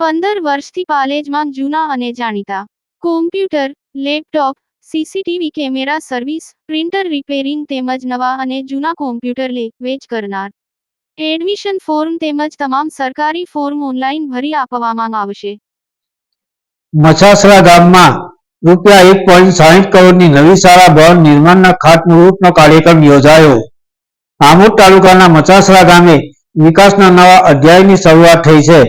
પંદર વર્ષથી પાલેજમાં જૂના અને જાણીતા. Computer laptop CCTV camera service printer repairing તેમજ નવા અને જૂના કોમ્પ્યુટર લે, વેચ કરનાર. એડમિશન ફોર્મ તેમજ તમામ સરકારી ફોર્મ ઓનલાઈન ભરી આપવામાં આવશે. મછાસરા ગામમાં રૂપિયા એક પોઈન્ટ સાહીઠ કરોડની નવી શાળા ભવન નિર્માણના ખાતમુહૂર્તનો કાર્યક્રમ યોજાયો. આમોદ તાલુકાના મછાસરા ગામે વિકાસના નવા અધ્યાયની શરૂઆત થઈ છે.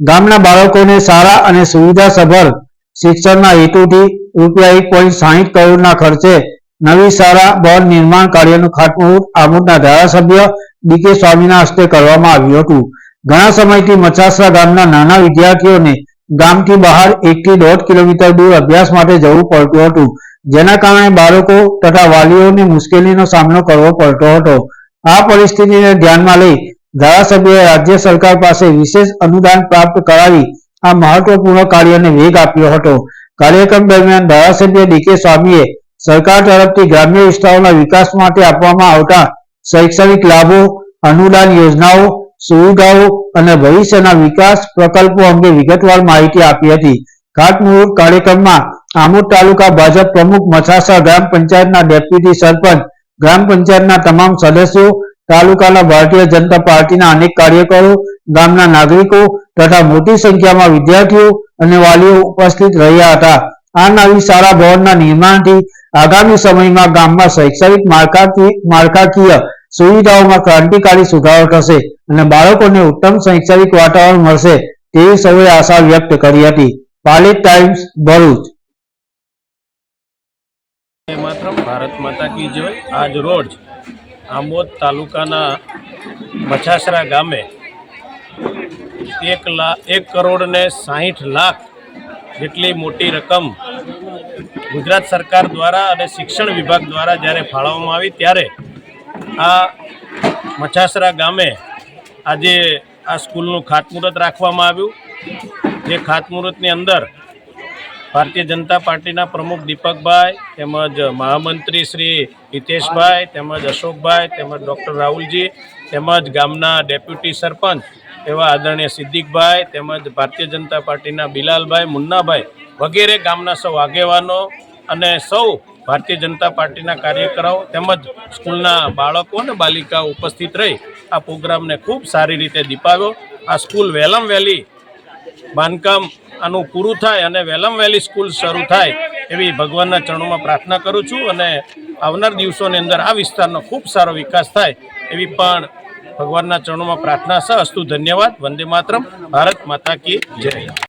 ગામના બાળકોને સારા અને સુવિધાસભર શિક્ષણના હેતુથી રૂપિયા એક પોઈન્ટ સાહીઠ કરોડના ખર્ચે નવી શાળા ભવન નિર્માણ કાર્યનું ખાતમુહૂર્ત આમોદના ધારાસભ્ય ડીકે સ્વામીના હસ્તે કરવામાં આવ્યું હતું. ઘણા સમયથી મચાસરા ગામના નાના વિદ્યાર્થીઓને ગામથી બહાર એકથી દોઢ કિલોમીટર દૂર અભ્યાસ માટે જવું પડતું હતું, જેના કારણે બાળકો તથા વાલીઓને મુશ્કેલીનો સામનો કરવો પડતો હતો. આ પરિસ્થિતિને ધ્યાનમાં લઈ ધારાસભ્યએ રાજ્ય સરકાર પાસે વિશેષ અનુદાન પ્રાપ્ત કરાવી આ મહત્વપૂર્ણ કાર્યને વેગ આપ્યો હતો. કાર્યક્રમ દરમિયાન ધારાસભ્ય ડીકે સ્વામીએ સરકાર તરફથી ગ્રામ્ય વિસ્તારોના વિકાસ માટે આપવામાં આવતા શૈક્ષણિક લાભો, અનુદાન યોજનાઓ, સુવિધાઓ અને ભવિષ્યના વિકાસ પ્રકલ્પો અંગે વિગતવાર માહિતી આપી હતી. ખાતમુહૂર્ત કાર્યક્રમમાં આમોદ તાલુકા ભાજપ પ્રમુખ મછાસા ગ્રામ પંચાયતના ડેપ્યુટી સરપંચ, ગ્રામ પંચાયતના તમામ સદસ્યો તાલુકાના ભારતીય જનતા પાર્ટીના અનેક કાર્યકરો, ગામના નાગરિકો તથા મોટી સંખ્યામાં વિદ્યાર્થીઓ અને વાલીઓ ઉપસ્થિત રહ્યા હતા. આ નવી શાળા ભવનના નિર્માણથી આગામી સમયમાં ગામમાં શૈક્ષણિક માળખાકીય સુવિધાઓમાં ક્રાંતિકારી સુધારો થશે અને બાળકોને ઉત્તમ શૈક્ષણિક વાતાવરણ મળશે તેવી સૌએ આશા વ્યક્ત કરી હતી. પાલિત ટાઈમ્સ, ભરૂચ. માત્ર ભારત માતા કી જય. આજ રોજ આંબોદ તાલુકાના મછાસરા ગામે એક લાખ એક કરોડ ને સાહીઠ લાખ જેટલી મોટી રકમ ગુજરાત સરકાર દ્વારા અને શિક્ષણ વિભાગ દ્વારા જ્યારે ફાળવવામાં આવી, ત્યારે આ મછાસરા ગામે આજે આ સ્કૂલનું ખાતમુહૂર્ત રાખવામાં આવ્યું. જે ખાતમુહૂર્તની અંદર ભારતીય જનતા પાર્ટીના પ્રમુખ દીપકભાઈ તેમજ મહામંત્રી શ્રી હિતેશભાઈ તેમજ અશોકભાઈ તેમજ ડૉક્ટર રાહુલજી તેમજ ગામના ડેપ્યુટી સરપંચ એવા આદરણીય સિદ્દીકભાઈ તેમજ ભારતીય જનતા પાર્ટીના બિલાલભાઈ મુન્નાભાઈ વગેરે ગામના સૌ આગેવાનો અને સૌ ભારતીય જનતા પાર્ટીના કાર્યકરો તેમજ સ્કૂલના બાળકો અને બાલિકાઓ ઉપસ્થિત રહી આ પ્રોગ્રામને ખૂબ સારી રીતે દીપાવ્યો. આ સ્કૂલ વહેલામ વહેલી બાંધકામ આનું પૂરું થાય અને વેલમ વહેલી સ્કૂલ શરૂ થાય એવી ભગવાનના ચરણોમાં પ્રાર્થના કરું છું અને આવનાર દિવસોની અંદર આ વિસ્તારનો ખૂબ સારો વિકાસ થાય એવી પણ ભગવાનના ચરણોમાં પ્રાર્થના છે અસ્તુ ધન્યવાદ. વંદે માતરમ. ભારત માતા કી જય.